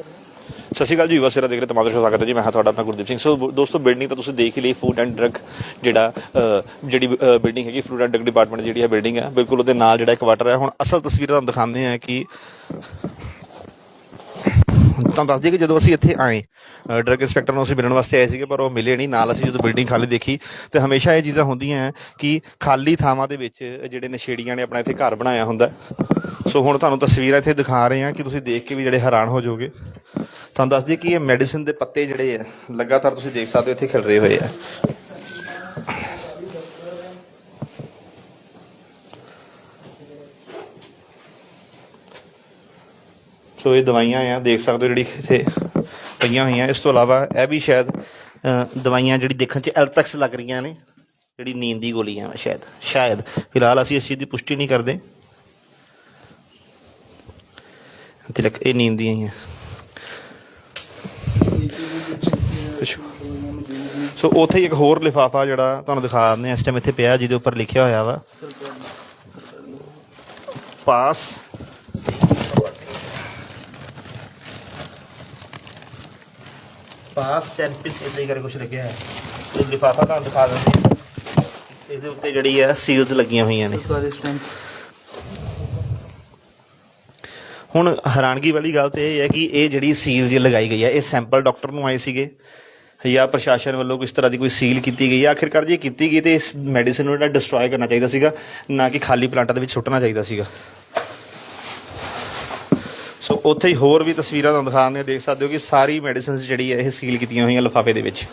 ਸਤਿ ਸ਼੍ਰੀ ਅਕਾਲ ਜੀ ਯੁਵਾ ਸੇਰਾ ਦੇਖ ਰਹੇ ਤਮਾਮ ਦਰਸ਼ਕਾਂ ਦਾ ਸਵਾਗਤ ਹੈ ਜੀ। ਮੈਂ ਹਾਂ ਤੁਹਾਡਾ ਆਪਣਾ ਗੁਰਦੀਪ ਸਿੰਘ। ਸੋ ਦੋਸਤੋ ਬਿਲਡਿੰਗ ਤਾਂ ਤੁਸੀਂ ਦੇਖ ਹੀ ਲਈ ਫੂਡ ਐਂਡ ਡਰੱਗ ਜਿਹੜਾ ਅ, ਜਿਹੜੀ ਬਿਲਡਿੰਗ ਹੈਗੀ ਫੂਡ ਐਂਡ ਡਰੱਗ ਡਿਪਾਰਟਮੈਂਟ ਜਿਹੜੀ ਹੈ ਬਿਲਡਿੰਗ ਹੈ ਬਿਲਕੁਲ ਉਹਦੇ ਨਾਲ ਜਿਹੜਾ ਇੱਕ ਵਾਟਰ ਹੈ। ਹੁਣ ਅਸਲ ਤਸਵੀਰ ਤੁਹਾਨੂੰ ਦਿਖਾਉਂਦੇ ਆ ਕਿ ਤੁਹਾਨੂੰ ਦੱਸ ਦਈਏ ਕਿ ਜਦੋਂ ਅਸੀਂ ਇੱਥੇ ਆਏ ਡਰੱਗ ਇੰਸਪੈਕਟਰ ਨੂੰ ਅਸੀਂ ਮਿਲਣ ਵਾਸਤੇ ਆਏ ਸੀਗੇ, ਪਰ ਉਹ ਮਿਲੇ ਨਹੀਂ। ਨਾਲ ਅਸੀਂ ਜਦੋਂ ਬਿਲਡਿੰਗ ਖਾਲੀ ਦੇਖੀ, ਤੇ ਹਮੇਸ਼ਾ ਇਹ ਚੀਜ਼ਾਂ ਹੁੰਦੀਆਂ ਕਿ ਖਾਲੀ ਥਾਵਾਂ ਦੇ ਵਿੱਚ ਜਿਹੜੇ ਨਸ਼ੇੜੀਆਂ ਨੇ, ਆਪਣਾ ਇੱਥੇ ਘਰ ਬਣਾਇਆ ਹੁੰਦਾ ਸੋ ਹੁਣ ਤੁਹਾਨੂੰ ਤਸਵੀਰਾਂ ਇੱਥੇ ਦਿਖਾ ਰਹੇ ਹਾਂ ਕਿ ਤੁਸੀਂ ਦੇਖ ਕੇ ਵੀ ਜਿਹੜੇ ਹੈਰਾਨ ਹੋ ਜਾਓਗੇ। ਤੁਹਾਨੂੰ ਦੱਸ ਦਈਏ ਕਿ ਇਹ ਮੈਡੀਸਿਨ ਦੇ ਪੱਤੇ ਜਿਹੜੇ ਆ ਲਗਾਤਾਰ ਤੁਸੀਂ ਦੇਖ ਸਕਦੇ ਹੋ, ਇੱਥੇ ਖਿਲ ਰਹੇ ਹੋਏ ਆ ਸੋ ਇਹ ਦਵਾਈਆਂ ਆ, ਦੇਖ ਸਕਦੇ ਹੋ ਜਿਹੜੀ ਇੱਥੇ ਪਈਆਂ ਹੋਈਆਂ। ਇਸ ਤੋਂ ਇਲਾਵਾ ਇਹ ਵੀ ਸ਼ਾਇਦ ਦਵਾਈਆਂ ਜਿਹੜੀ ਦੇਖਣ 'ਚ ਐਲਟੈਕਸ ਲੱਗ ਰਹੀਆਂ ਨੇ, ਜਿਹੜੀ ਨੀਂਦ ਦੀ ਗੋਲੀਆਂ ਵਾ ਸ਼ਾਇਦ। ਸ਼ਾਇਦ। ਫਿਲਹਾਲ ਅਸੀਂ ਇਸ ਚੀਜ਼ ਦੀ ਪੁਸ਼ਟੀ ਨਹੀਂ ਕਰਦੇ। ਤੇ ਇਹ ਨੀਂਦ ਦੀਆਂ ਹੀ ਆ। ਸੋ ਉੱਥੇ ਇੱਕ ਹੋਰ ਲਿਫਾਫਾ ਜਿਹੜਾ ਤੁਹਾਨੂੰ ਦਿਖਾ ਦਿੰਦੇ ਆ ਇਸ ਟਾਈਮ ਇੱਥੇ ਪਿਆ, ਜਿਹਦੇ ਉੱਪਰ ਲਿਖਿਆ ਹੋਇਆ ਵਾ। ਪਾਸ। ਪਾਸ ਸੈਂਪਿਸ ਇਦਾਂ ਹੀ ਕਰਕੇ ਕੁਝ ਲੱਗਿਆ ਹੈ। ਇਹ ਲਿਫਾਫਾ ਤੁਹਾਨੂੰ ਦਿਖਾ ਦਿੰਦੇ ਹਾਂ। ਇਹਦੇ ਉੱਤੇ ਜਿਹੜੀ ਹੈ ਸੀਲਸ ਲੱਗੀਆਂ ਹੋਈਆਂ ਨੇ। ਹੁਣ ਹੈਰਾਨਗੀ ਵਾਲੀ ਗੱਲ ਤੇ ਇਹ ਹੈ ਕਿ ਇਹ ਜਿਹੜੀ ਸੀਲ ਜੀ ਲਗਾਈ ਗਈ ਹੈ ਇਹ ਸੈਂਪਲ ਡਾਕਟਰ ਨੂੰ ਆਏ ਸੀਗੇ। ਜਾਂ ਪ੍ਰਸ਼ਾਸਨ ਵੱਲੋਂ ਕਿਸ ਤਰ੍ਹਾਂ ਦੀ ਕੋਈ ਸੀਲ ਕੀਤੀ ਗਈ ਹੈ। ਆਖਿਰਕਾਰ ਜੇ ਕੀਤੀ ਗਈ ਤੇ ਇਸ ਮੈਡੀਸਿਨ ਨੂੰ ਜਿਹੜਾ ਡਿਸਟਰੋਏ ਕਰਨਾ ਚਾਹੀਦਾ ਸੀਗਾ ਨਾ ਕਿ ਖਾਲੀ ਪਲਾਂਟਾਂ ਦੇ ਵਿੱਚ ਸੁੱਟਣਾ ਚਾਹੀਦਾ ਸੀਗਾ। ਸੋ ਉੱਥੇ ਹੀ ਹੋਰ ਵੀ ਤਸਵੀਰਾਂ ਤੁਹਾਨੂੰ ਦਿਖਾਉਂਦੇ ਹਾਂ। ਦੇਖ ਸਕਦੇ ਹੋ ਕਿ ਸਾਰੀ ਮੈਡੀਸਿਨਸ ਜਿਹੜੀ ਹੈ, ਇਹ ਸੀਲ ਕੀਤੀਆਂ ਹੋਈਆਂ ਲਿਫਾਫੇ ਦੇ ਵਿੱਚ।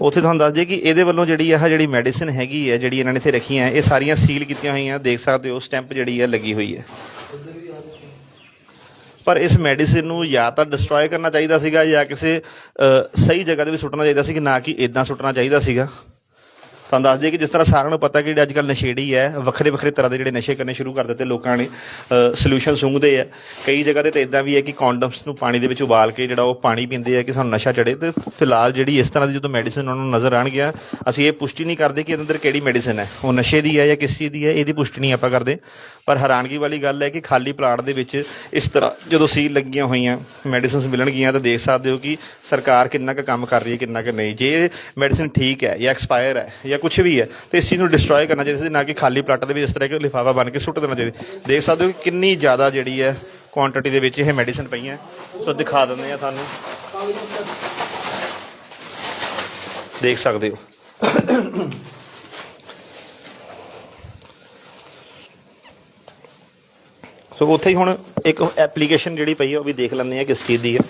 ਉੱਥੇ ਤੁਹਾਨੂੰ ਦੱਸ ਦਈਏ ਕਿ ਇਹਦੇ ਵੱਲੋਂ ਜਿਹੜੀ ਇਹ ਜਿਹੜੀ ਮੈਡੀਸਿਨ ਹੈਗੀ ਹੈ, ਜਿਹੜੀ ਇਹਨਾਂ ਨੇ ਇੱਥੇ ਰੱਖੀਆਂ ਇਹ ਸਾਰੀਆਂ ਸੀਲ ਕੀਤੀਆਂ ਹੋਈਆਂ। ਦੇਖ ਸਕਦੇ ਹੋ ਸਟੈਂਪ ਜਿਹੜੀ ਹੈ, ਲੱਗੀ ਹੋਈ ਹੈ। ਪਰ ਇਸ ਮੈਡੀਸਿਨ ਨੂੰ ਜਾਂ ਤਾਂ ਡਿਸਟਰੋਏ ਕਰਨਾ ਚਾਹੀਦਾ ਸੀਗਾ ਜਾਂ ਕਿਸੇ ਸਹੀ ਜਗ੍ਹਾ ਤੇ ਵੀ ਸੁੱਟਣਾ ਚਾਹੀਦਾ ਸੀ ਕਿ ਨਾ ਕਿ ਇਦਾਂ ਸੁੱਟਣਾ ਚਾਹੀਦਾ ਸੀਗਾ। ਤੁਹਾਨੂੰ ਦੱਸ ਦਈਏ ਕਿ ਜਿਸ ਤਰ੍ਹਾਂ ਸਾਰਿਆਂ ਨੂੰ ਪਤਾ ਕਿ ਜਿਹੜੇ ਅੱਜ ਕੱਲ੍ਹ ਨਸ਼ੇੜੀ ਹੈ, ਵੱਖਰੇ ਵੱਖਰੇ ਤਰ੍ਹਾਂ ਦੇ ਜਿਹੜੇ ਨਸ਼ੇ ਕਰਨੇ ਸ਼ੁਰੂ ਕਰ ਦਿੱਤੇ, ਲੋਕਾਂ ਨੇ ਸੋਲੂਸ਼ਨ ਸੁੰਘਦੇ ਆ। ਕਈ ਜਗ੍ਹਾ ਤੇ ਤਾਂ ਇਦਾਂ ਵੀ ਹੈ ਕਿ ਕੌਂਡਮਸ ਨੂੰ ਪਾਣੀ ਦੇ ਵਿੱਚ ਉਬਾਲ ਕੇ ਜਿਹੜਾ ਉਹ ਪਾਣੀ ਪੀਂਦੇ ਆ ਕਿ ਸਾਨੂੰ ਨਸ਼ਾ ਚੜੇ ਤੇ ਫਿਲਹਾਲ ਜਿਹੜੀ ਇਸ ਤਰ੍ਹਾਂ ਦੀ ਜਦੋਂ ਮੈਡੀਸਿਨ ਉਹਨਾਂ ਨੂੰ ਨਜ਼ਰ ਆਣਗੀਆਂ ਅਸੀਂ ਇਹ ਪੁਸ਼ਟੀ ਨਹੀਂ ਕਰਦੇ ਕਿ ਇਹਦੇ ਅੰਦਰ ਕਿਹੜੀ ਮੈਡੀਸਿਨ ਹੈ। ਉਹ ਨਸ਼ੇ ਦੀ ਹੈ ਜਾਂ ਕਿਸ ਚੀਜ਼ ਦੀ ਹੈ, ਇਹਦੀ ਪੁਸ਼ਟੀ ਨਹੀਂ ਆਪਾਂ ਕਰਦੇ। ਪਰ ਹੈਰਾਨਗੀ ਵਾਲੀ ਗੱਲ ਹੈ ਕਿ ਖਾਲੀ ਪਲਾਟ ਦੇ ਵਿੱਚ ਇਸ ਤਰ੍ਹਾਂ ਜਦੋਂ ਸੀਲ ਲੱਗੀਆਂ ਹੋਈਆਂ ਮੈਡੀਸਿਨਸ ਮਿਲਣਗੀਆਂ, ਤਾਂ ਦੇਖ ਸਕਦੇ ਹੋ ਕਿ ਸਰਕਾਰ ਕਿੰਨਾ ਕੁ ਕੰਮ ਕਰ ਰਹੀ ਹੈ, ਕਿੰਨਾ ਕੁ ਨਹੀਂ। ਜੇ ਮੈਡੀਸਿਨ ਠੀਕ ਹੈ ਜਾਂ ਐਕਸਪਾਇਰ ਹੈ ਜਾਂ ਕੁਝ ਵੀ ਹੈ, ਤੇ ਇਸ ਚੀਜ਼ ਨੂੰ ਡਿਸਟਰੋਏ ਕਰਨਾ ਚਾਹੀਦਾ ਸੀ, ਨਾ ਕਿ ਖਾਲੀ ਪਲਾਟ ਦੇ ਵਿੱਚ ਇਸ ਤਰ੍ਹਾਂ ਕਿ ਲਿਫਾਫਾ ਬਣ ਕੇ ਸੁੱਟ ਦੇਣਾ ਚਾਹੀਦਾ ਦੇਖ ਸਕਦੇ ਹੋ ਕਿ ਕਿੰਨੀ ਜ਼ਿਆਦਾ ਜਿਹੜੀ ਹੈ ਕੁਆਂਟੀਟੀ ਦੇ ਵਿੱਚ ਇਹ ਮੈਡੀਸਨ ਪਈ ਹੈ ਸੋ ਦਿਖਾ ਦਿੰਦੇ ਆ ਤੁਹਾਨੂੰ। ਦੇਖ ਸਕਦੇ ਹੋ। ਸੋ ਉੱਥੇ ਹੀ ਹੁਣ ਇੱਕ ਐਪਲੀਕੇਸ਼ਨ ਜਿਹੜੀ ਪਈ ਹੈ, ਉਹ ਵੀ ਦੇਖ ਲੈਂਦੇ ਆ ਕਿਸ ਚੀਜ਼ ਦੀ ਹੈ।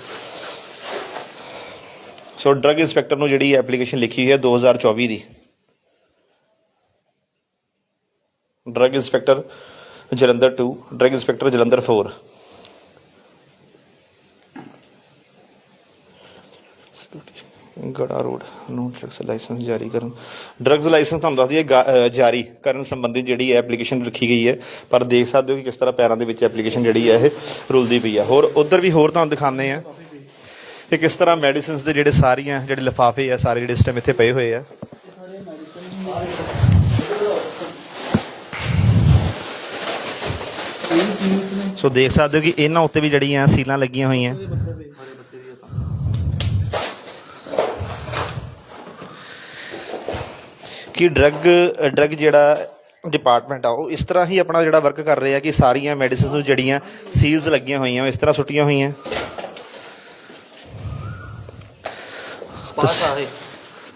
ਸੋ ਡਰੱਗ ਇੰਸਪੈਕਟਰ ਨੂੰ ਜਿਹੜੀ ਐਪਲੀਕੇਸ਼ਨ ਲਿਖੀ ਹੋਈ ਹੈ 2024 ਦੀ। Drug inspector Jalandhar 2 drug inspector Jalandhar 4 Garha road ਨੂੰ ਡਰੱਗਸ ਲਾਇਸੈਂਸ ਜਾਰੀ ਕਰਨ। ਡਰੱਗਸ ਲਾਇਸੈਂਸ ਤੁਹਾਨੂੰ ਦੱਸ ਦਈਏ ਗਾ- ਜਾਰੀ ਕਰਨ ਸੰਬੰਧੀ ਜਿਹੜੀ ਐਪਲੀਕੇਸ਼ਨ ਰੱਖੀ ਗਈ ਹੈ। ਪਰ ਦੇਖ ਸਕਦੇ ਹੋ ਕਿ ਕਿਸ ਤਰ੍ਹਾਂ ਪੈਰਾਂ ਦੇ ਵਿੱਚ ਐਪਲੀਕੇਸ਼ਨ ਜਿਹੜੀ ਹੈ, ਇਹ ਰੁਲਦੀ ਪਈ ਆ ਹੋਰ, ਉਧਰ ਵੀ ਹੋਰ ਤੁਹਾਨੂੰ ਦਿਖਾਉਂਦੇ ਆ ਕਿ ਕਿਸ ਤਰ੍ਹਾਂ ਮੈਡੀਸਿਨਸ ਦੇ ਜਿਹੜੇ ਸਾਰੀਆਂ, ਜਿਹੜੇ ਲਿਫਾਫੇ ਆ, ਸਾਰੇ ਜਿਹੜੇ ਇਸ ਟਾਈਮ ਇੱਥੇ ਪਏ ਹੋਏ ਆ। ਸੋ ਦੇਖ ਸਕਦੇ ਹੋ ਕਿ ਇਹਨਾਂ ਉੱਤੇ ਵੀ ਜਿਹੜੀਆਂ ਸੀਲਾਂ ਲੱਗੀਆਂ ਹੋਈਆਂ। ਕਿ ਡਰੱਗ ਡਰੱਗ ਜਿਹੜਾ ਡਿਪਾਰਟਮੈਂਟ ਆ, ਉਹ ਇਸ ਤਰ੍ਹਾਂ ਹੀ ਆਪਣਾ ਜਿਹੜਾ ਵਰਕ ਕਰ ਰਿਹਾ ਕਿ ਸਾਰੀਆਂ ਮੈਡੀਸਿਨਸ ਨੂੰ ਜਿਹੜੀਆਂ ਸੀਲਸ ਲੱਗੀਆਂ ਹੋਈਆਂ ਇਸ ਤਰ੍ਹਾਂ ਸੁੱਟੀਆਂ ਹੋਈਆਂ। ਪਾਸ ਆਏ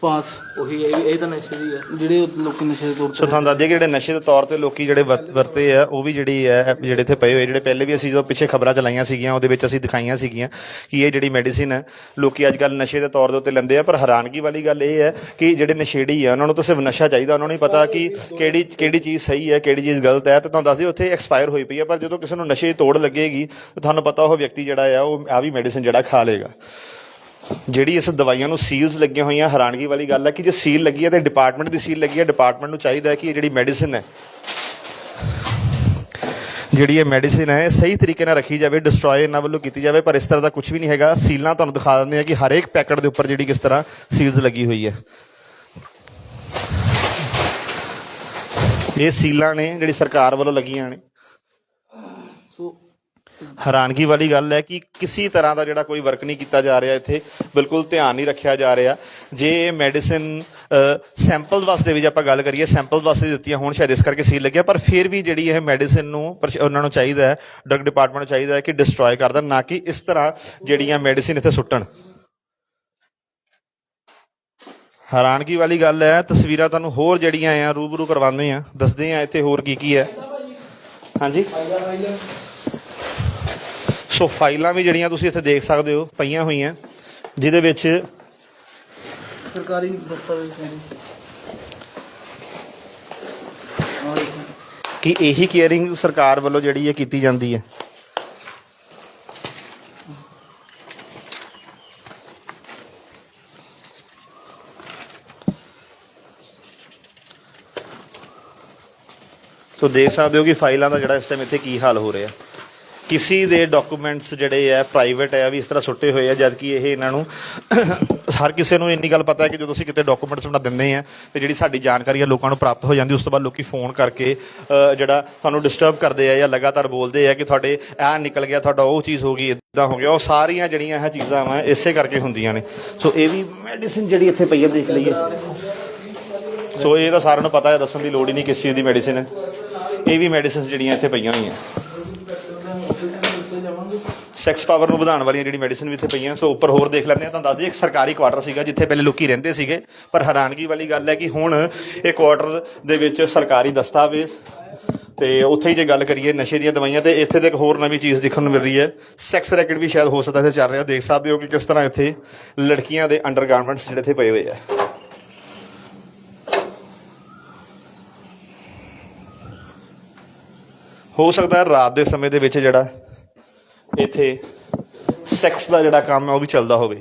ਪਾਸ ਉਹੀ ਇਹ ਇਹ ਤਾਂ ਨਸ਼ੇ ਦੀ ਹੈ, ਜਿਹੜੇ ਲੋਕੀ ਨਸ਼ੇ ਦੇ ਤੌਰ ਸੋ ਤੁਹਾਨੂੰ ਦੱਸ ਦਈਏ ਕਿ ਜਿਹੜੇ ਨਸ਼ੇ ਦੇ ਤੌਰ ਤੇ ਲੋਕੀ ਜਿਹੜੇ ਵਰਤ- ਵਰਤੇ ਆ, ਉਹ ਵੀ ਜਿਹੜੀ ਹੈ ਜਿਹੜੇ ਇੱਥੇ ਪਏ ਹੋਏ, ਜਿਹੜੇ ਪਹਿਲੇ ਵੀ ਅਸੀਂ ਜਦੋਂ ਪਿੱਛੇ ਖਬਰਾਂ ਚਲਾਈਆਂ ਸੀਗੀਆਂ, ਉਹਦੇ ਵਿੱਚ ਅਸੀਂ ਦਿਖਾਈਆਂ ਸੀਗੀਆਂ ਕਿ ਇਹ ਜਿਹੜੀ ਮੈਡੀਸਿਨ ਹੈ, ਲੋਕੀ ਅੱਜ ਕੱਲ ਨਸ਼ੇ ਦੇ ਤੌਰ ਦੇ ਉੱਤੇ ਲੈਂਦੇ ਆ, ਪਰ ਹੈਰਾਨਗੀ ਵਾਲੀ ਗੱਲ ਇਹ ਹੈ ਕਿ ਜਿਹੜੇ ਨਸ਼ੇੜੀ ਆ, ਉਹਨਾਂ ਨੂੰ ਤਾਂ ਸਿਰਫ ਨਸ਼ਾ ਚਾਹੀਦਾ, ਉਹਨਾਂ ਨੂੰ ਨਹੀਂ ਪਤਾ ਕਿ ਕਿਹੜੀ ਕਿਹੜੀ ਚੀਜ਼ ਸਹੀ ਹੈ, ਕਿਹੜੀ ਚੀਜ਼ ਗਲਤ ਹੈ, ਤੇ ਤੁਹਾਨੂੰ ਦੱਸ ਦਿਓ ਉੱਥੇ ਐਕਸਪਾਇਰ ਹੋਈ ਪਈ ਹੈ, ਪਰ ਜਦੋਂ ਕਿਸੇ ਨੂੰ ਨਸ਼ੇ ਦੀ ਤੋੜ ਲੱਗੇਗੀ, ਤਾਂ ਤੁਹਾਨੂੰ ਪਤਾ ਉਹ ਵਿਅਕਤੀ ਜਿਹੜਾ ਆ, ਉਹ ਆ ਵੀ ਮੈਡੀਸਿਨ ਜਿਹੜਾ ਖਾ ਲੇਗਾ ਜਿਹੜੀ ਇਸ ਦਵਾਈਆਂ ਨੂੰ ਸੀਲਸ ਲੱਗੀਆਂ ਹੋਈਆਂ, ਹੈਰਾਨਗੀ ਵਾਲੀ ਗੱਲ ਹੈ ਕਿ ਜੇ ਸੀਲ ਲੱਗੀ ਹੈ ਤੇ ਡਿਪਾਰਟਮੈਂਟ ਦੀ ਸੀਲ ਲੱਗੀ ਹੈ ਡਿਪਾਰਟਮੈਂਟ ਨੂੰ ਚਾਹੀਦਾ ਹੈ ਕਿ ਇਹ ਜਿਹੜੀ ਮੈਡੀਸਿਨ ਹੈ, ਜਿਹੜੀ ਇਹ ਮੈਡੀਸਿਨ ਹੈ, ਇਹ ਸਹੀ ਤਰੀਕੇ ਨਾਲ ਰੱਖੀ ਜਾਵੇ ਡਿਸਟਰੋਏ ਇਹਨਾਂ ਵੱਲੋਂ ਕੀਤੀ ਜਾਵੇ, ਪਰ ਇਸ ਤਰ੍ਹਾਂ ਦਾ ਕੁਝ ਵੀ ਨਹੀਂ ਹੈਗਾ। ਸੀਲਾਂ ਤੁਹਾਨੂੰ ਦਿਖਾ ਦਿੰਦੇ ਆ ਕਿ ਹਰ ਇੱਕ ਪੈਕਟ ਦੇ ਉੱਪਰ ਜਿਹੜੀ ਕਿਸ ਤਰ੍ਹਾਂ ਸੀਲਸ ਲੱਗੀ ਹੋਈ ਹੈ। ਇਹ ਸੀਲਾਂ ਨੇ, ਜਿਹੜੀ ਸਰਕਾਰ ਵੱਲੋਂ ਲੱਗੀਆਂ ਨੇ। ਹੈਰਾਨਗੀ ਵਾਲੀ ਗੱਲ ਹੈ ਕਿ ਕਿਸੇ ਤਰ੍ਹਾਂ ਦਾ ਜਿਹੜਾ ਕੋਈ ਵਰਕ ਨਹੀਂ ਕੀਤਾ ਜਾ ਰਿਹਾ ਇੱਥੇ, ਬਿਲਕੁਲ ਧਿਆਨ ਨਹੀਂ ਰੱਖਿਆ ਜਾ ਰਿਹਾ। ਜੇ ਇਹ ਮੈਡੀਸਿਨ ਸੈਂਪਲ ਵਾਸਤੇ ਵੀ ਜੇ ਆਪਾਂ ਗੱਲ ਕਰੀਏ ਸੈਂਪਲ ਵਾਸਤੇ ਦਿੱਤੀਆਂ, ਹੋਣ ਸ਼ਾਇਦ ਇਸ ਕਰਕੇ ਸੀਲ ਲੱਗਿਆ, ਪਰ ਫਿਰ ਵੀ ਜਿਹੜੀ ਇਹ ਮੈਡੀਸਿਨ ਨੂੰ ਉਹਨਾਂ ਨੂੰ ਚਾਹੀਦਾ ਹੈ ਡਰਗ ਡਿਪਾਰਟਮੈਂਟ ਨੂੰ ਚਾਹੀਦਾ ਹੈ ਕਿ ਡਿਸਟਰੋਏ ਕਰ ਦੇਣ, ਨਾ ਕਿ ਇਸ ਤਰ੍ਹਾਂ ਜਿਹੜੀਆਂ ਮੈਡੀਸਿਨ ਇੱਥੇ ਸੁੱਟਣ। ਹੈਰਾਨਗੀ ਵਾਲੀ ਗੱਲ ਹੈ, ਤਸਵੀਰਾਂ ਤੁਹਾਨੂੰ ਹੋਰ ਜਿਹੜੀਆਂ ਆ ਰੂਬਰੂ ਕਰਵਾਉਂਦੇ ਆ ਦੱਸਦੇ ਆ ਇੱਥੇ ਹੋਰ ਕੀ ਕੀ ਹੈ। ਹਾਂਜੀ? ਸੋ ਫਾਈਲਾਂ ਵੀ ਜਿਹੜੀਆਂ ਤੁਸੀਂ ਇੱਥੇ ਦੇਖ ਸਕਦੇ ਹੋ ਪਈਆਂ ਹੋਈਆਂ। ਜਿਹਦੇ ਵਿੱਚ ਸਰਕਾਰੀ ਦਸਤਾਵੇਜ਼। ਕਿ ਇਹੀ ਕੇਅਰਿੰਗ ਸਰਕਾਰ ਵੱਲੋਂ ਜਿਹੜੀ ਹੈ ਕੀਤੀ ਜਾਂਦੀ ਹੈ। ਸੋ ਦੇਖ ਸਕਦੇ ਹੋ ਕਿ ਫਾਈਲਾਂ ਦਾ ਜਿਹੜਾ ਇਸ ਟਾਈਮ ਇੱਥੇ ਕੀ ਹਾਲ ਹੋ ਰਿਹਾ। ਕਿਸੇ ਦੇ ਡਾਕੂਮੈਂਟਸ ਜਿਹੜੇ ਆ ਪ੍ਰਾਈਵੇਟ ਆ, ਵੀ ਇਸ ਤਰ੍ਹਾਂ ਸੁੱਟੇ ਹੋਏ ਆ ਜਦ ਕਿ ਇਹ ਇਹਨਾਂ ਨੂੰ ਹਰ ਕਿਸੇ ਨੂੰ ਇੰਨੀ ਗੱਲ ਪਤਾ ਹੈ ਕਿ ਜਦੋਂ ਅਸੀਂ ਕਿਤੇ ਡਾਕੂਮੈਂਟਸ ਬਣਾ ਦਿੰਦੇ ਆ ਤੇ ਜਿਹੜੀ ਸਾਡੀ ਜਾਣਕਾਰੀ ਆ ਲੋਕਾਂ ਨੂੰ ਪ੍ਰਾਪਤ ਹੋ ਜਾਂਦੀ, ਉਸ ਤੋਂ ਬਾਅਦ ਲੋਕੀ ਫੋਨ ਕਰਕੇ ਜਿਹੜਾ ਤੁਹਾਨੂੰ ਡਿਸਟਰਬ ਕਰਦੇ ਆ ਜਾਂ ਲਗਾਤਾਰ ਬੋਲਦੇ ਆ ਕਿ ਤੁਹਾਡੇ ਇਹ ਨਿਕਲ ਗਿਆ, ਤੁਹਾਡਾ ਉਹ ਚੀਜ਼ ਹੋ ਗਈ ਇਦਾਂ ਹੋ ਗਿਆ, ਉਹ ਸਾਰੀਆਂ ਜਿਹੜੀਆਂ ਇਹ ਚੀਜ਼ਾਂ ਵਾ, ਇਸੇ ਕਰਕੇ ਹੁੰਦੀਆਂ ਨੇ। ਸੋ ਇਹ ਵੀ ਮੈਡੀਸਿਨ ਜਿਹੜੀ ਇੱਥੇ ਪਈ ਆ, ਦੇਖ ਲਈਏ। ਸੋ ਇਹ ਤਾਂ ਸਾਰਿਆਂ ਨੂੰ ਪਤਾ ਹੈ, ਦੱਸਣ ਦੀ ਲੋੜ ਹੀ ਨਹੀਂ, ਕਿਸ ਚੀਜ਼ ਦੀ ਮੈਡੀਸਿਨ ਹੈ। ਇਹ ਵੀ ਮੈਡੀਸਿਨਸ ਜਿਹੜੀਆਂ ਇੱਥੇ ਪਈਆਂ ਹੋਈਆਂ। ਸੈਕਸ ਪਾਵਰ ਨੂੰ ਵਧਾਉਣ ਵਾਲੀਆਂ ਜਿਹੜੀ ਮੈਡੀਸਿਨ ਵੀ ਇੱਥੇ ਪਈਆਂ, ਸੋ ਉੱਪਰ ਹੋਰ ਦੇਖ ਲੈਂਦੇ ਆ ਤੁਹਾਨੂੰ ਦੱਸ ਦਈਏ, ਇੱਕ ਸਰਕਾਰੀ ਕੁਆਟਰ ਸੀਗਾ ਜਿੱਥੇ ਪਹਿਲੇ ਲੋਕੀ ਰਹਿੰਦੇ ਸੀਗੇ, ਪਰ ਹੈਰਾਨਗੀ ਵਾਲੀ ਗੱਲ ਹੈ ਕਿ ਹੁਣ ਇਹ ਕੁਆਟਰ ਦੇ ਵਿੱਚ ਸਰਕਾਰੀ ਦਸਤਾਵੇਜ਼ ਤੇ ਉੱਥੇ ਹੀ ਜੇ ਗੱਲ ਕਰੀਏ ਨਸ਼ੇ ਦੀਆਂ ਦਵਾਈਆਂ ਤੇ ਇੱਥੇ ਤੇ ਇੱਕ ਹੋਰ ਨਵੀਂ ਚੀਜ਼ ਦੇਖਣ ਨੂੰ ਮਿਲ ਰਹੀ ਹੈ। ਸੈਕਸ ਰੈਕਟ ਵੀ ਸ਼ਾਇਦ ਹੋ ਸਕਦਾ ਇੱਥੇ ਚੱਲ ਰਿਹਾ। ਦੇਖ ਸਕਦੇ ਹੋ ਕਿ ਕਿਸ ਤਰ੍ਹਾਂ ਇੱਥੇ ਲੜਕੀਆਂ ਦੇ ਅੰਡਰਗਾਰਮੈਂਟਸ ਜਿਹੜੇ ਇੱਥੇ ਪਏ ਹੋਏ ਆ। ਹੋ ਸਕਦਾ ਰਾਤ ਦੇ ਸਮੇਂ ਦੇ ਵਿੱਚ ਜਿਹੜਾ ਇੱਥੇ ਸੈਕਸ ਦਾ ਜਿਹੜਾ ਕੰਮ ਹੈ, ਉਹ ਵੀ ਚੱਲਦਾ ਹੋਵੇ।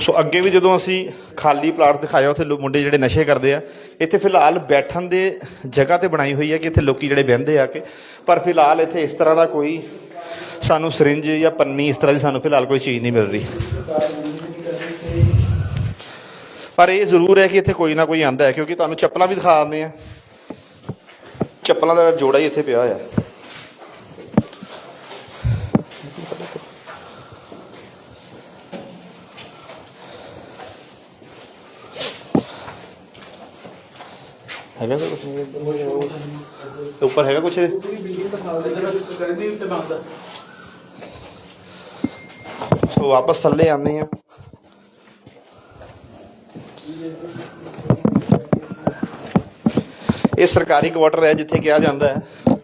ਸੋ ਅੱਗੇ ਵੀ ਜਦੋਂ ਅਸੀਂ ਖਾਲੀ ਪਲਾਟ ਦਿਖਾਇਆ, ਉੱਥੇ ਮੁੰਡੇ ਜਿਹੜੇ ਨਸ਼ੇ ਕਰਦੇ ਆ, ਇੱਥੇ ਫਿਲਹਾਲ ਬੈਠਣ ਦੇ ਜਗ੍ਹਾ ਤੇ ਬਣਾਈ ਹੋਈ ਹੈ ਕਿ ਇੱਥੇ ਲੋਕੀ ਜਿਹੜੇ ਬਹਿੰਦੇ ਆ ਕੇ, ਪਰ ਫਿਲਹਾਲ ਇੱਥੇ ਇਸ ਤਰ੍ਹਾਂ ਦਾ ਕੋਈ ਸਾਨੂੰ ਸਰਿੰਜ ਜਾਂ ਪੰਨੀ ਇਸ ਤਰ੍ਹਾਂ ਦੀ ਸਾਨੂੰ ਫਿਲਹਾਲ ਕੋਈ ਚੀਜ਼ ਨਹੀਂ ਮਿਲ ਰਹੀ। ਪਰ ਇਹ ਜ਼ਰੂਰ ਹੈ ਕਿ ਇੱਥੇ ਕੋਈ ਨਾ ਕੋਈ ਆਂਦਾ ਹੈ, ਕਿਉਂਕਿ ਤੁਹਾਨੂੰ ਚੱਪਲਾਂ ਵੀ ਦਿਖਾ ਦਿੰਦੇ ਆ। ਚੱਪਲਾਂ ਦਾ ਜੋੜਾ ਹੀ ਇੱਥੇ ਪਿਆ ਹੋਇਆ। ਹੈਗਾ ਕੋਈ ਕੁਛ? ਨਹੀਂ ਇੱਧਰ? ਉੱਪਰ ਹੈਗਾ ਕੁਛ ਪੂਰੀ ਸੋ ਵਾਪਸ ਥੱਲੇ ਆਉਂਦੇ ਆ ਇਹ ਸਰਕਾਰੀ ਕੁਆਟਰ ਹੈ ਜਿੱਥੇ ਕਿਹਾ ਜਾਂਦਾ ਹੈ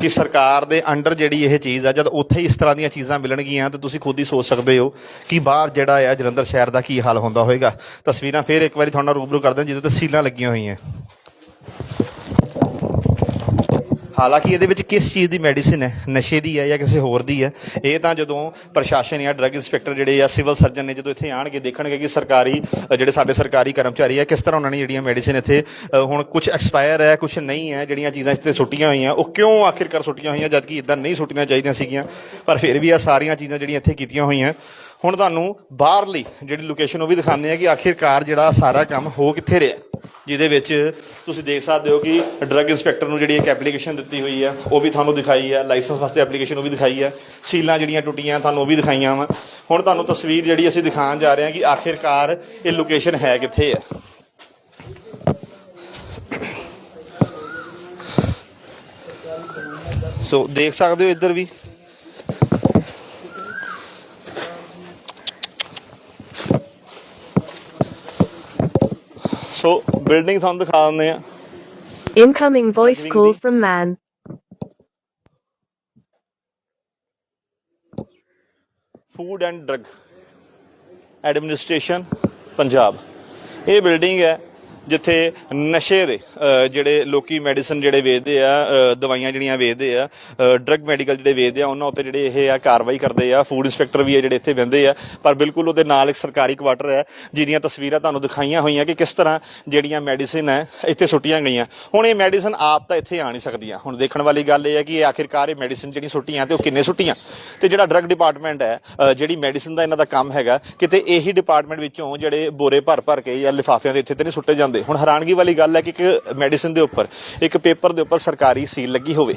ਕਿ ਸਰਕਾਰ ਦੇ ਅੰਡਰ ਜਿਹੜੀ ਇਹ ਚੀਜ਼ ਆ, ਜਦ ਉੱਥੇ ਹੀ ਇਸ ਤਰ੍ਹਾਂ ਦੀਆਂ ਚੀਜ਼ਾਂ ਮਿਲਣਗੀਆਂ, ਤਾਂ ਤੁਸੀਂ ਖੁਦ ਹੀ ਸੋਚ ਸਕਦੇ ਹੋ ਕਿ ਬਾਹਰ ਜਿਹੜਾ ਆ ਜਲੰਧਰ ਸ਼ਹਿਰ ਦਾ ਕੀ ਹਾਲ ਹੁੰਦਾ ਹੋਵੇਗਾ ਤਸਵੀਰਾਂ ਫੇਰ ਇੱਕ ਵਾਰੀ ਤੁਹਾਨੂੰ ਰੂਬਰੂ ਕਰਦੇ ਹਾਂ, ਜਿਹਦੇ ਤੇ ਸੀਲਾਂ ਲੱਗੀਆਂ ਹੋਈਆਂ। ਹਾਲਾਂਕਿ ਇਹਦੇ ਵਿੱਚ ਕਿਸ ਚੀਜ਼ ਦੀ ਮੈਡੀਸਿਨ ਹੈ? ਨਸ਼ੇ ਦੀ ਹੈ ਜਾਂ ਕਿਸੇ ਹੋਰ ਦੀ ਹੈ? ਇਹ ਤਾਂ ਜਦੋਂ ਪ੍ਰਸ਼ਾਸਨ ਜਾਂ ਡਰੱਗ ਇੰਸਪੈਕਟਰ ਜਿਹੜੇ ਜਾਂ ਸਿਵਲ ਸਰਜਨ ਨੇ ਜਦੋਂ ਇੱਥੇ ਆਣਗੇ, ਦੇਖਣਗੇ ਕਿ ਸਰਕਾਰੀ ਜਿਹੜੇ ਸਾਡੇ ਸਰਕਾਰੀ ਕਰਮਚਾਰੀ ਆ, ਕਿਸ ਤਰ੍ਹਾਂ ਉਹਨਾਂ ਨੇ ਜਿਹੜੀਆਂ ਮੈਡੀਸਿਨ ਇੱਥੇ ਹੁਣ ਕੁਝ ਐਕਸਪਾਇਰ ਹੈ ਕੁਝ ਨਹੀਂ ਹੈ, ਜਿਹੜੀਆਂ ਚੀਜ਼ਾਂ ਇੱਥੇ ਸੁੱਟੀਆਂ ਹੋਈਆਂ, ਉਹ ਕਿਉਂ ਆਖਿਰਕਾਰ ਸੁੱਟੀਆਂ ਹੋਈਆਂ, ਜਦਕਿ ਇਦਾਂ ਨਹੀਂ ਸੁੱਟੀਆਂ ਚਾਹੀਦੀਆਂ ਸੀਗੀਆਂ, ਪਰ ਫਿਰ ਵੀ ਆ ਸਾਰੀਆਂ ਚੀਜ਼ਾਂ ਜਿਹੜੀਆਂ ਇੱਥੇ ਕੀਤੀਆਂ ਹੋਈਆਂ। ਹੁਣ ਤੁਹਾਨੂੰ ਬਾਹਰਲੀ ਜਿਹੜੀ ਲੋਕੇਸ਼ਨ ਉਹ ਵੀ ਦਿਖਾਉਂਦੇ ਆ ਕਿ ਆਖਿਰਕਾਰ ਜਿਹੜਾ ਸਾਰਾ ਕੰਮ ਹੋ ਕਿੱਥੇ ਰਿਹਾ। ਜਿਹਦੇ ਵਿੱਚ ਤੁਸੀਂ ਦੇਖ ਸਕਦੇ ਹੋ ਕਿ ਡਰੱਗ ਇੰਸਪੈਕਟਰ ਨੂੰ ਜਿਹੜੀ ਇੱਕ ਐਪਲੀਕੇਸ਼ਨ ਦਿੱਤੀ ਹੋਈ ਹੈ ਉਹ ਵੀ ਤੁਹਾਨੂੰ ਦਿਖਾਈ ਹੈ ਲਾਇਸੈਂਸ ਵਾਸਤੇ ਐਪਲੀਕੇਸ਼ਨ ਉਹ ਵੀ ਦਿਖਾਈ ਹੈ ਸੀਲਾਂ ਜਿਹੜੀਆਂ ਟੁੱਟੀਆਂ ਤੁਹਾਨੂੰ ਉਹ ਵੀ ਦਿਖਾਈਆਂ ਵਾ। ਹੁਣ ਤੁਹਾਨੂੰ ਤਸਵੀਰ ਜਿਹੜੀ ਅਸੀਂ ਦਿਖਾਉਣ ਜਾ ਰਹੇ ਹਾਂ ਕਿ ਆਖਿਰਕਾਰ ਇਹ ਲੋਕੇਸ਼ਨ ਹੈ ਕਿੱਥੇ ਹੈ ਸੋ ਦੇਖ ਸਕਦੇ ਹੋ ਇੱਧਰ ਵੀ। ਸੋ ਬਿਲਡਿੰਗ ਤੁਹਾਨੂੰ ਦਿਖਾ ਦਿੰਦੇ ਆ Incoming voice call from man. Food and drug administration Punjab ਇਹ ਬਿਲਡਿੰਗ ਹੈ ਜਿੱਥੇ ਨਸ਼ੇ ਦੇ ਜਿਹੜੇ ਲੋਕੀ ਮੈਡੀਸਨ ਜਿਹੜੇ ਵੇਚਦੇ ਆ ਦਵਾਈਆਂ ਜਿਹੜੀਆਂ ਵੇਚਦੇ ਆ ਡਰੱਗ ਮੈਡੀਕਲ ਜਿਹੜੇ ਵੇਚਦੇ ਆ, ਉਹਨਾਂ ਉੱਤੇ ਜਿਹੜੇ ਇਹ ਆ ਕਾਰਵਾਈ ਕਰਦੇ ਆ। ਫੂਡ ਇੰਸਪੈਕਟਰ ਵੀ ਆ ਜਿਹੜੇ ਇੱਥੇ ਬੰਦੇ ਆ। ਪਰ ਬਿਲਕੁਲ ਉਹਦੇ ਨਾਲ ਇੱਕ ਸਰਕਾਰੀ ਕੁਆਟਰ ਹੈ, ਜਿਹਦੀਆਂ ਤਸਵੀਰਾਂ ਤੁਹਾਨੂੰ ਦਿਖਾਈਆਂ ਹੋਈਆਂ ਕਿ ਕਿਸ ਤਰ੍ਹਾਂ ਜਿਹੜੀਆਂ ਮੈਡੀਸਿਨ ਹੈ, ਇੱਥੇ ਸੁੱਟੀਆਂ ਗਈਆਂ। ਹੁਣ ਇਹ ਮੈਡੀਸਿਨ ਆਪ ਤਾਂ ਇੱਥੇ ਆ ਨਹੀਂ ਸਕਦੀਆਂ। ਹੁਣ ਦੇਖਣ ਵਾਲੀ ਗੱਲ ਇਹ ਹੈ ਕਿ ਇਹ ਆਖਿਰਕਾਰ ਇਹ ਮੈਡੀਸਿਨ ਜਿਹੜੀ ਸੁੱਟੀਆਂ ਤੇ ਉਹ ਕਿੰਨੇ ਸੁੱਟੀਆਂ? ਤੇ ਜਿਹੜਾ ਡਰੱਗ ਡਿਪਾਰਟਮੈਂਟ ਹੈ ਜਿਹੜੀ ਮੈਡੀਸਿਨ ਦਾ ਇਹਨਾਂ ਦਾ ਕੰਮ ਹੈਗਾ, ਕਿਤੇ ਇਹੀ ਡਿਪਾਰਟਮੈਂਟ ਵਿੱਚੋਂ ਜਿਹੜੇ ਬੋਰੇ ਭਰ ਭਰ ਕੇ ਜਾਂ ਲਿਫਾਫਿਆਂ ਦੇ ਇੱਥੇ ਤੇ ਨਹੀਂ ਸੁੱਟੇ ਜਾਂਦੇ। ਦੇ ਹੁਣ ਹੈਰਾਨਗੀ ਵਾਲੀ ਗੱਲ ਹੈ ਕਿ ਇੱਕ ਮੈਡੀਸਿਨ ਦੇ ਉੱਪਰ, ਇੱਕ ਪੇਪਰ ਦੇ ਉੱਪਰ ਸਰਕਾਰੀ ਸੀਲ ਲੱਗੀ ਹੋਵੇ।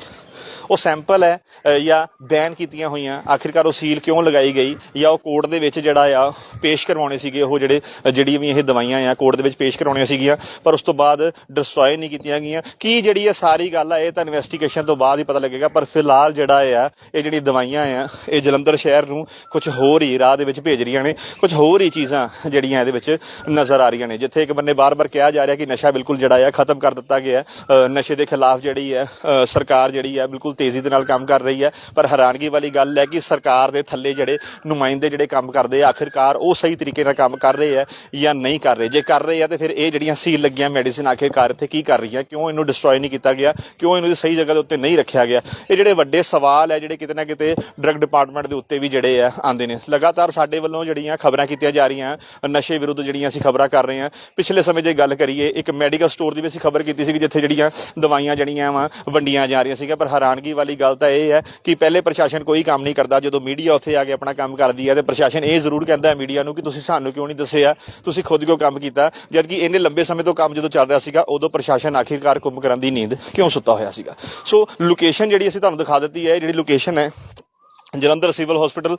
ਉਹ ਸੈਂਪਲ ਹੈ ਜਾਂ ਬੈਨ ਕੀਤੀਆਂ ਹੋਈਆਂ। ਆਖਿਰਕਾਰ ਉਹ ਸੀਲ ਕਿਉਂ ਲਗਾਈ ਗਈ? ਜਾਂ ਉਹ ਕੋਰਟ ਦੇ ਵਿੱਚ ਜਿਹੜਾ ਆ ਪੇਸ਼ ਕਰਵਾਉਣੇ ਸੀਗੇ ਉਹ ਜਿਹੜੇ ਅ, ਜਿਹੜੀਆਂ ਵੀ ਇਹ ਦਵਾਈਆਂ ਆ ਕੋਰਟ ਦੇ ਵਿੱਚ ਪੇਸ਼ ਕਰਵਾਉਣੀਆਂ ਸੀਗੀਆਂ। ਪਰ ਉਸ ਤੋਂ ਬਾਅਦ ਡਿਸਟਰੋਏ ਨਹੀਂ ਕੀਤੀਆਂ ਗਈਆਂ। ਕੀ ਜਿਹੜੀ ਇਹ ਸਾਰੀ ਗੱਲ ਆ ਇਹ ਤਾਂ ਇਨਵੈਸਟੀਗੇਸ਼ਨ ਤੋਂ ਬਾਅਦ ਹੀ ਪਤਾ ਲੱਗੇਗਾ। ਪਰ ਫਿਲਹਾਲ ਜਿਹੜਾ ਆ ਇਹ ਜਿਹੜੀ ਦਵਾਈਆਂ ਆ ਇਹ ਜਲੰਧਰ ਸ਼ਹਿਰ ਨੂੰ ਕੁਝ ਹੋਰ ਹੀ ਰਾਹ ਦੇ ਵਿੱਚ ਭੇਜ ਰਹੀਆਂ ਨੇ। ਕੁਝ ਹੋਰ ਹੀ ਚੀਜ਼ਾਂ ਜਿਹੜੀਆਂ ਇਹਦੇ ਵਿੱਚ ਨਜ਼ਰ ਆ ਰਹੀਆਂ ਨੇ। ਜਿੱਥੇ ਇੱਕ ਬੰਨੇ ਬਾਰ-ਬਾਰ ਕਿਹਾ ਜਾ ਰਿਹਾ ਕਿ ਨਸ਼ਾ ਬਿਲਕੁਲ ਜਿਹੜਾ ਆ ਖਤਮ ਕਰ ਦਿੱਤਾ ਗਿਆ। ਨਸ਼ੇ ਦੇ ਖਿਲਾਫ ਜਿਹੜੀ ਹੈ ਸਰਕਾਰ ਜਿਹੜੀ ਹੈ ਬਿਲਕੁਲ ਤੇਜ਼ੀ ਦੇ ਨਾਲ ਕੰਮ ਕਰ ਰਹੀ ਹੈ। ਪਰ ਹੈਰਾਨਗੀ ਵਾਲੀ ਗੱਲ ਹੈ ਕਿ ਸਰਕਾਰ ਦੇ ਥੱਲੇ ਜਿਹੜੇ ਨੁਮਾਇੰਦੇ ਜਿਹੜੇ ਕੰਮ ਕਰਦੇ ਆ, ਆਖਿਰਕਾਰ ਉਹ ਸਹੀ ਤਰੀਕੇ ਨਾਲ ਕੰਮ ਕਰ ਰਹੇ ਆ ਜਾਂ ਨਹੀਂ ਕਰ ਰਹੇ। ਜੇ ਕਰ ਰਹੇ ਆ ਤੇ ਫਿਰ ਇਹ ਜਿਹੜੀਆਂ ਸੀਲ ਲੱਗੀਆਂ ਮੈਡੀਸਿਨ ਆਖਿਰਕਾਰ ਇੱਥੇ ਕੀ ਕਰ ਰਹੀਆਂ? ਕਿਉਂ ਇਹਨੂੰ ਡਿਸਟਰੋਏ ਨਹੀਂ ਕੀਤਾ ਗਿਆ? ਕਿਉਂ ਇਹਨੂੰ ਸਹੀ ਜਗ੍ਹਾ ਦੇ ਉੱਤੇ ਨਹੀਂ ਰੱਖਿਆ ਗਿਆ? ਇਹ ਜਿਹੜੇ ਵੱਡੇ ਸਵਾਲ ਹੈ, ਜਿਹੜੇ ਕਿਤੇ ਨਾ ਕਿਤੇ ਡਰੱਗ ਡਿਪਾਰਟਮੈਂਟ ਦੇ ਉੱਤੇ ਵੀ ਜਿਹੜੇ ਆ ਆਉਂਦੇ ਨੇ। ਲਗਾਤਾਰ ਸਾਡੇ ਵੱਲੋਂ ਜਿਹੜੀਆਂ ਖਬਰਾਂ ਕੀਤੀਆਂ ਜਾ ਰਹੀਆਂ, ਨਸ਼ੇ ਵਿਰੁੱਧ ਜਿਹੜੀਆਂ ਅਸੀਂ ਖਬਰਾਂ ਕਰ ਰਹੇ ਹਾਂ, ਪਿਛਲੇ ਸਮੇਂ ਜੇ ਗੱਲ ਕਰੀਏ, ਇੱਕ ਮੈਡੀਕਲ ਸਟੋਰ ਦੀ ਵੀ ਅਸੀਂ ਖਬਰ ਕੀਤੀ ਸੀ ਕਿ ਜਿੱਥੇ ਜਿਹੜੀਆਂ ਦਵਾਈਆਂ ਜਿਹੜੀਆਂ ਵਾ ਵੰਡੀਆਂ ਜਾ ਰਹੀਆਂ ਸੀਗੀਆਂ, ਪਰ ਹੈਰਾਨ ਹੈਰਾਨਗੀ ਵਾਲੀ ਗੱਲ ਤਾਂ ਇਹ ਹੈ ਕਿ ਪਹਿਲੇ ਪ੍ਰਸ਼ਾਸਨ ਕੋਈ ਕੰਮ ਨਹੀਂ ਕਰਦਾ। ਜਦੋਂ ਮੀਡੀਆ ਉੱਥੇ ਆ ਕੇ ਆਪਣਾ ਕੰਮ ਕਰਦੀ ਹੈ ਤੇ ਪ੍ਰਸ਼ਾਸਨ ਇਹ ਜ਼ਰੂਰ ਕਹਿੰਦਾ ਮੀਡੀਆ ਨੂੰ ਕਿ ਤੁਸੀਂ ਸਾਨੂੰ ਕਿਉਂ ਨਹੀਂ ਦੱਸਿਆ? ਤੁਸੀਂ ਖੁਦ ਕਿਉਂ ਕੰਮ ਕੀਤਾ? ਜਦਕਿ ਇੰਨੇ ਲੰਬੇ ਸਮੇਂ ਤੋਂ ਕੰਮ ਜਦੋਂ ਚੱਲ ਰਿਹਾ ਸੀਗਾ, ਉਦੋਂ ਪ੍ਰਸ਼ਾਸਨ ਆਖਿਰਕਾਰ ਕੁੰਭਕਰਨ ਦੀ ਨੀਂਦ ਕਿਉਂ ਸੁੱਤਾ ਹੋਇਆ ਸੀਗਾ? ਸੋ ਲੋਕੇਸ਼ਨ ਜਿਹੜੀ ਅਸੀਂ ਤੁਹਾਨੂੰ ਦਿਖਾ ਦਿੱਤੀ ਹੈ ਜਿਹੜੀ ਲੋਕੇਸ਼ਨ ਹੈ ਜਲੰਧਰ ਸਿਵਲ ਹਸਪੀਟਲ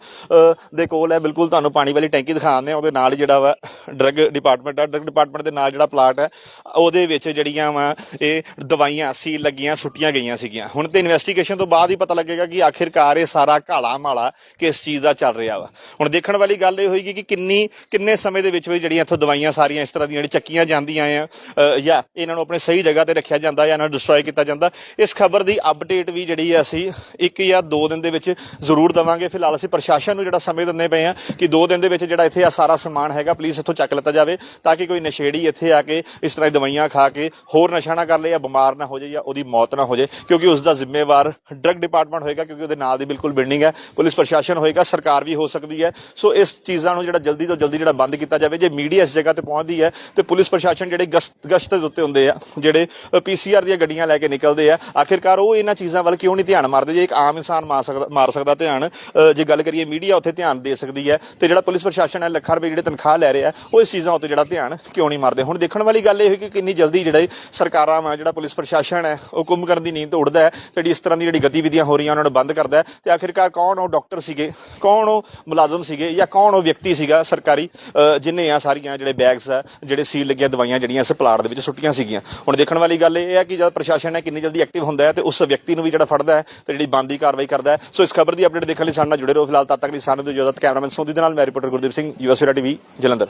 ਦੇ ਕੋਲ ਹੈ। ਬਿਲਕੁਲ ਤੁਹਾਨੂੰ ਪਾਣੀ ਵਾਲੀ ਟੈਂਕੀ ਦਿਖਾਉਂਦੇ ਆ ਉਹਦੇ ਨਾਲ ਹੀ ਜਿਹੜਾ ਵਾ ਡਰੱਗ ਡਿਪਾਰਟਮੈਂਟ ਆ। ਡਰੱਗ ਡਿਪਾਰਟਮੈਂਟ ਦੇ ਨਾਲ ਜਿਹੜਾ ਪਲਾਟ ਹੈ, ਉਹਦੇ ਵਿੱਚ ਜਿਹੜੀਆਂ ਵਾ ਇਹ ਦਵਾਈਆਂ, ਸੀਲ ਲੱਗੀਆਂ, ਸੁੱਟੀਆਂ ਗਈਆਂ ਸੀਗੀਆਂ। ਹੁਣ ਤੇ ਇਨਵੈਸਟੀਗੇਸ਼ਨ ਤੋਂ ਬਾਅਦ ਹੀ ਪਤਾ ਲੱਗੇਗਾ ਕਿ ਆਖਿਰਕਾਰ ਇਹ ਸਾਰਾ ਘਾਲਾ ਮਾਲਾ ਕਿਸ ਚੀਜ਼ ਦਾ ਚੱਲ ਰਿਹਾ ਵਾ। ਹੁਣ ਦੇਖਣ ਵਾਲੀ ਗੱਲ ਇਹ ਹੋਏਗੀ ਕਿ ਕਿੰਨੀ, ਕਿੰਨੇ ਸਮੇਂ ਦੇ ਵਿੱਚ ਵੀ ਜਿਹੜੀਆਂ ਇੱਥੋਂ ਦਵਾਈਆਂ ਸਾਰੀਆਂ ਇਸ ਤਰ੍ਹਾਂ ਦੀਆਂ ਜਿਹੜੀ ਚੱਕੀਆਂ ਜਾਂਦੀਆਂ ਆ ਜਾਂ ਇਹਨਾਂ ਨੂੰ ਆਪਣੇ ਸਹੀ ਜਗ੍ਹਾ ਤੇ ਰੱਖਿਆ ਜਾਂਦਾ ਜਾਂ ਇਹਨਾਂ ਨੂੰ ਡਿਸਟਰੋਏ ਕੀਤਾ ਜਾਂਦਾ। ਇਸ ਖਬਰ ਦੀ ਅਪਡੇਟ ਵੀ ਜਿਹੜੀ ਹੈ ਅਸੀਂ ਇੱਕ ਜਾਂ ਦੋ ਦਿਨ ਦੇ ਵਿੱਚ ਜ਼ਰੂਰ ਜ਼ਰੂਰ ਦਵਾਂਗੇ। ਫਿਲਹਾਲ ਅਸੀਂ ਪ੍ਰਸ਼ਾਸਨ ਨੂੰ ਜਿਹੜਾ ਸਮੇਂ ਦਿੰਦੇ ਪਏ ਆ ਕਿ ਦੋ ਦਿਨ ਦੇ ਵਿੱਚ ਜਿਹੜਾ ਇੱਥੇ ਆ ਸਾਰਾ ਸਮਾਨ ਹੈਗਾ ਪਲੀਜ਼ ਇੱਥੋਂ ਚੱਕ ਲਿੱਤਾ ਜਾਵੇ ਤਾਂ ਕਿ ਕੋਈ ਨਸ਼ੇੜੀ ਇੱਥੇ ਆ ਕੇ ਇਸ ਤਰ੍ਹਾਂ ਦੀ ਦਵਾਈਆਂ ਖਾ ਕੇ ਹੋਰ ਨਸ਼ਾ ਨਾ ਕਰ ਲਏ ਜਾਂ ਬਿਮਾਰ ਨਾ ਹੋ ਜਾਏ ਜਾਂ ਉਹਦੀ ਮੌਤ ਨਾ ਹੋ ਜਾਏ, ਕਿਉਂਕਿ ਉਸ ਦਾ ਜ਼ਿੰਮੇਵਾਰ ਡਰੱਗ ਡਿਪਾਰਟਮੈਂਟ ਹੋਏਗਾ ਕਿਉਂਕਿ ਉਹਦੇ ਨਾਲ ਦੀ ਬਿਲਕੁਲ ਬਿਲਡਿੰਗ ਹੈ। ਪੁਲਿਸ ਪ੍ਰਸ਼ਾਸਨ ਹੋਏਗਾ, ਸਰਕਾਰ ਵੀ ਹੋ ਸਕਦੀ ਹੈ। ਸੋ ਇਸ ਚੀਜ਼ਾਂ ਨੂੰ ਜਿਹੜਾ ਜਲਦੀ ਤੋਂ ਜਲਦੀ ਜਿਹੜਾ ਬੰਦ ਕੀਤਾ ਜਾਵੇ, ਜੇ ਮੀਡੀਆ ਇਸ ਜਗ੍ਹਾ ਤੇ ਪਹੁੰਚਦੀ ਹੈ, ਤੇ ਪੁਲਿਸ ਪ੍ਰਸ਼ਾਸਨ ਜਿਹੜੇ ਗਸ਼ਤ ਗਸ਼ਤ ਦੇ ਉੱਤੇ ਹੁੰਦੇ ਆ, ਜਿਹੜੇ ਪੀਸੀਆਰ ਦੀਆਂ ਗੱਡੀਆਂ ਲੈ ਕੇ ਨਿਕਲਦੇ ਆ, ਆਖਿਰਕਾਰ ਉਹ ਇਹਨਾਂ ਚੀਜ਼ਾਂ ਵੱਲ ਕਿਉਂ ਨਹੀਂ ਧਿਆਨ ਮਾਰਦੇ? ਜੇ ਇੱਕ ਆਮ ਇਨਸਾਨ ਮਾਰ ਸਕਦਾ ਮਾਰ ਸਕਦਾ ਧਿਆਨ ਜੇ ਗੱਲ ਕਰੀਏ ਮੀਡੀਆ ਉੱਥੇ ਧਿਆਨ ਦੇ ਸਕਦੀ ਹੈ ਤੇ ਜਿਹੜਾ ਪੁਲਿਸ ਪ੍ਰਸ਼ਾਸਨ ਹੈ ਲੱਖਾਂ ਰੁਪਏ ਜਿਹੜੇ ਤਨਖਾਹ ਲੈ ਰਿਹਾ ਉਹ ਇਸ ਚੀਜ਼ਾਂ ਉੱਤੇ ਜਿਹੜਾ ਧਿਆਨ ਕਿਉਂ ਨਹੀਂ ਮਾਰਦੇ? ਹੁਣ ਦੇਖਣ ਵਾਲੀ ਗੱਲ ਇਹ ਹੈ ਕਿ ਕਿੰਨੀ ਜਲਦੀ ਜਿਹੜੇ ਸਰਕਾਰਾਂ ਵਾ ਜਿਹੜਾ ਪੁਲਿਸ ਪ੍ਰਸ਼ਾਸਨ ਹੈ ਉਹ ਕੁੰਭ ਕਰਨ ਦੀ ਨੀਂਦ ਤੋਂ ਉੱਡਦਾ ਹੈ ਜਿਹੜੀ ਇਸ ਤਰ੍ਹਾਂ ਦੀ ਜਿਹੜੀ ਗਤੀਵਿਧੀਆਂ ਹੋ ਰਹੀਆਂ ਉਹਨਾਂ ਨੂੰ ਬੰਦ ਕਰਦਾ ਹੈ। ਤੇ ਆਖਿਰਕਾਰ ਕੌਣ ਉਹ ਡਾਕਟਰ ਸੀਗੇ ਕੌਣ ਉਹ ਮੁਲਾਜ਼ਮ ਸੀਗੇ ਜਾਂ ਕੌਣ ਉਹ ਵਿਅਕਤੀ ਸੀਗਾ ਸਰਕਾਰੀ ਅ, ਜਿਨੇ ਆ ਸਾਰੀਆਂ ਜਿਹੜੇ ਬੈਗਸ ਆ ਜਿਹੜੇ ਸੀਲ ਲੱਗੀਆਂ ਦਵਾਈਆਂ ਜਿਹੜੀਆਂ ਇਸ ਪਲਾਟ ਦੇ ਵਿੱਚ ਸੁੱਟੀਆਂ ਸੀਗੀਆਂ। ਹੁਣ ਦੇਖਣ ਵਾਲੀ ਗੱਲ ਇਹ ਹੈ ਕਿ ਜਦ ਪ੍ਰਸ਼ਾਸਨ ਹੈ ਕਿੰਨੀ ਜਲਦੀ ਐਕਟਿਵ ਹੁੰਦਾ ਹੈ ਤੇ ਉਸ ਵਿਅਕਤੀ ਨੂੰ ਵੀ ਜਿਹੜਾ ਫੜਦਾ ਹੈ ਤੇ ਜਿਹੜੀ ਬੰਦੀ ਕਾਰਵਾਈ ਕਰਦਾ ਹੈ ਸੋ ਇਸ ਖਬਰ ਦੀ ਅਪਡੇਟ ਦੇਖਣ ਲਈ ਸਾਡੇ ਨਾਲ ਜੁੜੇ ਰਹੋ ਫਿਲਹਾਲ ਤਦ ਤੱਕ ਲਈ ਸਾਨੂੰ ਦੀ ਇਜਾਜ਼ਤ। ਕੈਮਰਾਮੈਨ ਸੋਦੀ ਦੇ ਨਾਲ ਮੈਂ reporter Gurdeep Singh USA TV Jalandhar.